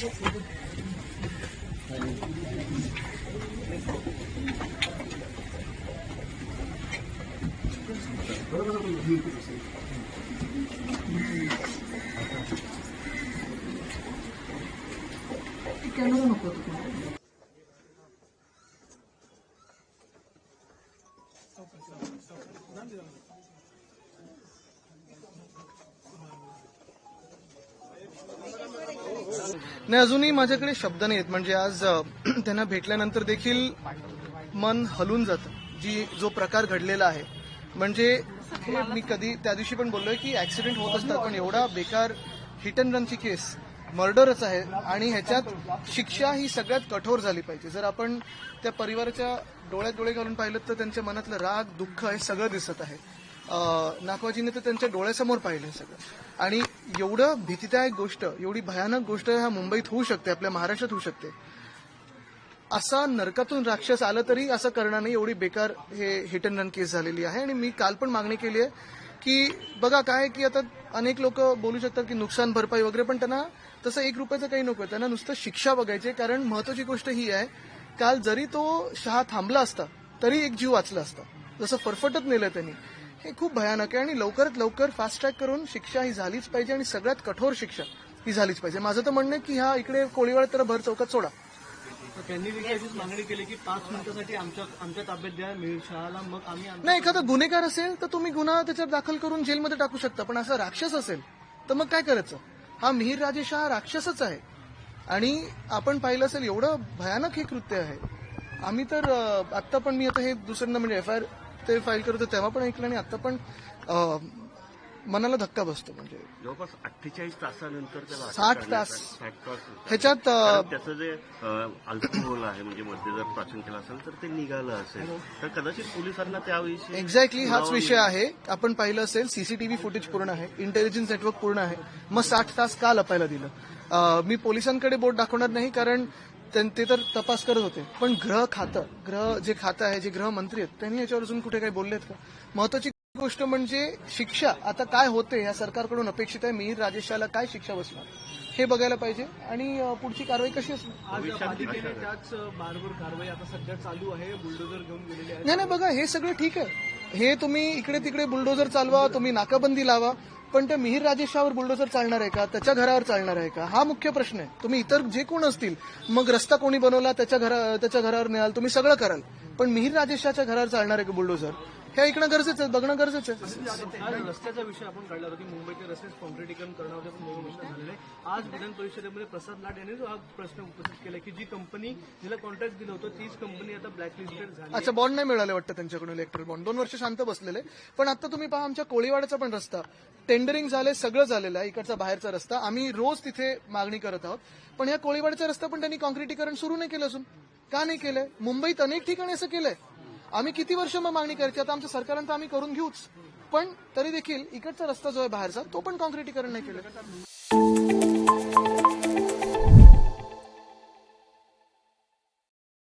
なんでだろう नाही अजूनही माझ्याकडे शब्द नाहीत म्हणजे आज त्यांना भेटल्यानंतर देखील मन हलून जातं जी जो प्रकार घडलेला आहे. म्हणजे हे मी कधी त्या दिवशी पण बोललोय की ऍक्सिडेंट होत असतात पण एवढा बेकार हिट अँड रनची केस मर्डरच आहे. आणि ह्याच्यात शिक्षा ही सगळ्यात कठोर झाली पाहिजे. जर आपण त्या परिवाराच्या डोळ्यात डोळे घालून पाहिलं तर त्यांच्या मनातलं राग दुःख हे सगळं दिसत आहे. नागवाजीने तर त्यांच्या डोळ्यासमोर पाहिलं सगळं. आणि एवढं भीतीदायक गोष्ट एवढी भयानक गोष्ट ह्या मुंबईत होऊ शकते आपल्या महाराष्ट्रात होऊ शकते. असा नरकातून राक्षस आलं तरी असं करणार नाही एवढी बेकार हे हिट अँड रन केस झालेली आहे. आणि मी काल पण मागणी केली आहे की बघा काय की आता अनेक लोक बोलू शकतात की नुकसान भरपाई वगैरे पण त्यांना तसं एक रुपयाचं काही नको त्यांना नुसतं शिक्षा बघायची कारण महत्वाची गोष्ट ही आहे काल जरी तो शहा थांबला असता तरी एक जीव वाचला असता. जसं फरफटत नेलं त्यांनी. हे खूप भयानक आहे आणि लवकरात लवकर फास्ट ट्रॅक करून शिक्षा ही झालीच पाहिजे आणि सगळ्यात कठोर शिक्षा ही झालीच पाहिजे. माझं तर म्हणणं आहे की ह्या इकडे कोळीवाड तर भर चौकात सोडा. त्यांनी अशीच मागणी केली की पाच मिनिटासाठी आमच्या आमच्या ताब्यात द्या शहाला मग आम्ही नाही एखादा गुन्हेगार असेल तर तुम्ही गुन्हा त्याच्यात दाखल करून जेलमध्ये टाकू शकता. पण असा राक्षस असेल तर मग काय करायचं? हा मिहीर राजेश हा राक्षसच आहे. आणि आपण पाहिलं असेल एवढं भयानक हे कृत्य आहे. आम्ही तर आत्ता पण मी आता हे दुसऱ्यांदा म्हणजे एफ आय आर ते फाईल करतो तेव्हा पण ऐकलं आणि आता पण मनाला धक्का बसतो म्हणजे. जवळपास अठ्ठेचाळीस तासानंतर त्याला साठ तास. ह्याच्यात त्याचं जे अल्कोहोल आहे म्हणजे मध्ये जर प्राचीन केलं असेल तर ते निघालं असेल. तर कदाचित पोलिसांना त्याविषयी एक्झॅक्टली हाच विषय आहे. आपण पाहिलं असेल सीसीटीव्ही फुटेज पूर्ण आहे इंटेलिजन्स नेटवर्क पूर्ण आहे. मग साठ तास का लपायला दिलं? मी पोलिसांकडे बोट दाखवणार नाही कारण ते तर तपास करत होते. पण गृह खातं गृह जे खातं आहे जे गृहमंत्री आहेत त्यांनी याच्यावर अजून कुठे काही बोललेत का? महत्वाची गोष्ट म्हणजे शिक्षा. आता काय होते या सरकारकडून अपेक्षित आहे? मिहीर राजेशाला काय शिक्षा बसणार? हे बघायला पाहिजे. आणि पुढची कारवाई कशी असणार? नाही नाही बघा हे सगळं ठीक आहे. हे तुम्ही इकडे तिकडे बुलडोजर चालवा तुम्ही नाकाबंदी लावा. पण त्या मिहीर राजेशावर बुलडोजर चालणार आहे का? त्याच्या घरावर चालणार आहे का? हा मुख्य प्रश्न आहे. तुम्ही इतर जे कोण असतील मग रस्ता कोणी बनवला त्याच्या घरा त्याच्या घरावर न्याल तुम्ही सगळं कराल. पण मिहीर राजेशाच्या घरावर चालणार आहे का बुलडोजर हे ऐकणं गरजेचं आहे बघणं गरजेचं आहे. रस्त्याचा विषय आपण काढला होता की मुंबईचे रस्ते कॉन्क्रिटीकरण वर्ष झालेले आहे. आज विधान परिषदेमध्ये प्रसाद लाट यांनी जो हा प्रश्न उपस्थित केला की जी कंपनी जिला कॉन्ट्रॅक्ट दिलं होतं तीच कंपनी आता ब्लॅकलिस्टेड झाली अच्छा बॉन्ड नाही मिळाले वाटतं त्यांच्याकडून इलेक्ट्रिक बॉन्ड दोन वर्ष शांत बसलेले. पण आता तुम्ही पहा आमच्या कोळीवाड्याचा पण रस्ता. टेंडरिंग झाले सगळं झालेलं आहे इकडचा बाहेरचा रस्ता. आम्ही रोज तिथे मागणी करत आहोत. पण या कोळीवाड्याचा रस्ता पण त्यांनी कॉन्क्रिटीकरण सुरू नाही केलं अजून. का नाही केलंय? मुंबईत अनेक ठिकाणी असं केलंय. आम्ही किती वर्ष मग मागणी करायची? आता आमच्या सरकारांत आम्ही करून घेऊच. पण तरी देखील इकडचा रस्ता जो आहे बाहेरचा तो पण कॉन्क्रिटीकरण नाही केलं.